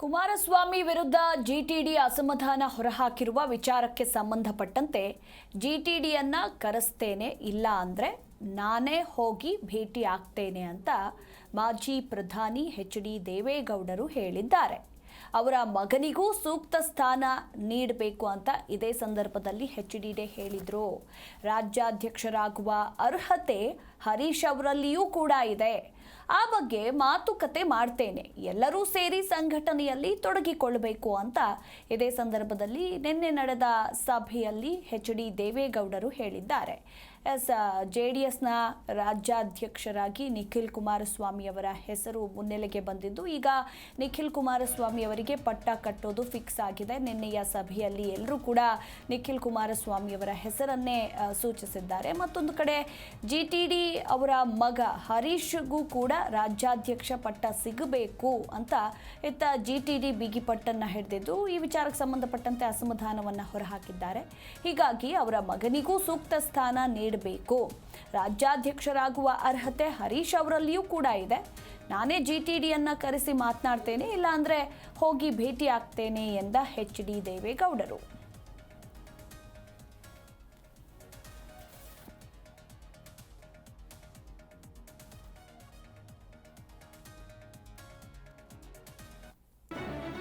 ಕುಮಾರಸ್ವಾಮಿ ವಿರುದ್ಧ ಜಿಟಿಡಿ ಅಸಮಾಧಾನ ಹೊರಹಾಕಿರುವ ವಿಚಾರಕ್ಕೆ ಸಂಬಂಧಪಟ್ಟಂತೆ ಜಿಟಿಡಿಯನ್ನ ಕರೆಸ್ತೇನೆ, ಇಲ್ಲ ಅಂದರೆ ನಾನೇ ಹೋಗಿ ಭೇಟಿ ಆಗ್ತೇನೆ ಅಂತ ಮಾಜಿ ಪ್ರಧಾನಿ ಎಚ್ ಡಿ ದೇವೇಗೌಡರು ಹೇಳಿದ್ದಾರೆ. ಅವರ ಮಗನಿಗೂ ಸೂಕ್ತ ಸ್ಥಾನ ನೀಡಬೇಕು ಅಂತ ಇದೇ ಸಂದರ್ಭದಲ್ಲಿ ಎಚ್ ಡಿ ಡೆ ಹೇಳಿದರು. ರಾಜ್ಯಾಧ್ಯಕ್ಷರಾಗುವ ಅರ್ಹತೆ ಹರೀಶ್ ಅವರಲ್ಲಿಯೂ ಕೂಡ ಇದೆ. ಆ ಬಗ್ಗೆ ಮಾತುಕತೆ ಮಾಡ್ತೇನೆ. ಎಲ್ಲರೂ ಸೇರಿ ಸಂಘಟನೆಯಲ್ಲಿ ತೊಡಗಿಕೊಳ್ಳಬೇಕು ಅಂತ ಇದೇ ಸಂದರ್ಭದಲ್ಲಿ ನಿನ್ನೆ ನಡೆದ ಸಭೆಯಲ್ಲಿ ಎಚ್ ಡಿ ದೇವೇಗೌಡರು ಹೇಳಿದ್ದಾರೆ. ಎಸ್, ಜೆ ಡಿ ಎಸ್ನ ರಾಜ್ಯಾಧ್ಯಕ್ಷರಾಗಿ ನಿಖಿಲ್ ಕುಮಾರಸ್ವಾಮಿ ಅವರ ಹೆಸರು ಮುನ್ನೆಲೆಗೆ ಬಂದಿದ್ದು, ಈಗ ನಿಖಿಲ್ ಕುಮಾರಸ್ವಾಮಿ ಅವರಿಗೆ ಪಟ್ಟ ಕಟ್ಟೋದು ಫಿಕ್ಸ್ ಆಗಿದೆ. ನಿನ್ನೆಯ ಸಭೆಯಲ್ಲಿ ಎಲ್ಲರೂ ಕೂಡ ನಿಖಿಲ್ ಕುಮಾರಸ್ವಾಮಿ ಅವರ ಹೆಸರನ್ನೇ ಸೂಚಿಸಿದ್ದಾರೆ. ಮತ್ತೊಂದು ಕಡೆ, ಜಿ ಟಿ ಡಿ ಅವರ ಮಗ ಹರೀಶ್ಗೂ ಕೂಡ ರಾಜ್ಯಾಧ್ಯಕ್ಷ ಪಟ್ಟ ಸಿಗಬೇಕು ಅಂತ ಇತ್ತ ಜಿ ಟಿ ಡಿ ಬಿಗಿಪಟ್ಟನ್ನು ಹಿಡಿದಿದ್ದು ಈ ವಿಚಾರಕ್ಕೆ ಸಂಬಂಧಪಟ್ಟಂತೆ ಅಸಮಾಧಾನವನ್ನು ಹೊರಹಾಕಿದ್ದಾರೆ. ಹೀಗಾಗಿ ಅವರ ಮಗನಿಗೂ ಸೂಕ್ತ ಸ್ಥಾನ ನೀಡಬೇಕು. ರಾಜ್ಯಾಧ್ಯಕ್ಷರಾಗುವ ಅರ್ಹತೆ ಹರೀಶ್ ಅವರಲ್ಲಿಯೂ ಕೂಡ ಇದೆ. ನಾನೇ ಜಿ ಟಿ ಡಿಯನ್ನು ಕರೆಸಿ ಮಾತನಾಡ್ತೇನೆ, ಇಲ್ಲಾಂದ್ರೆ ಹೋಗಿ ಭೇಟಿ ಆಗ್ತೇನೆ ಎಂದ ಎಚ್ ಡಿ ದೇವೇಗೌಡರು.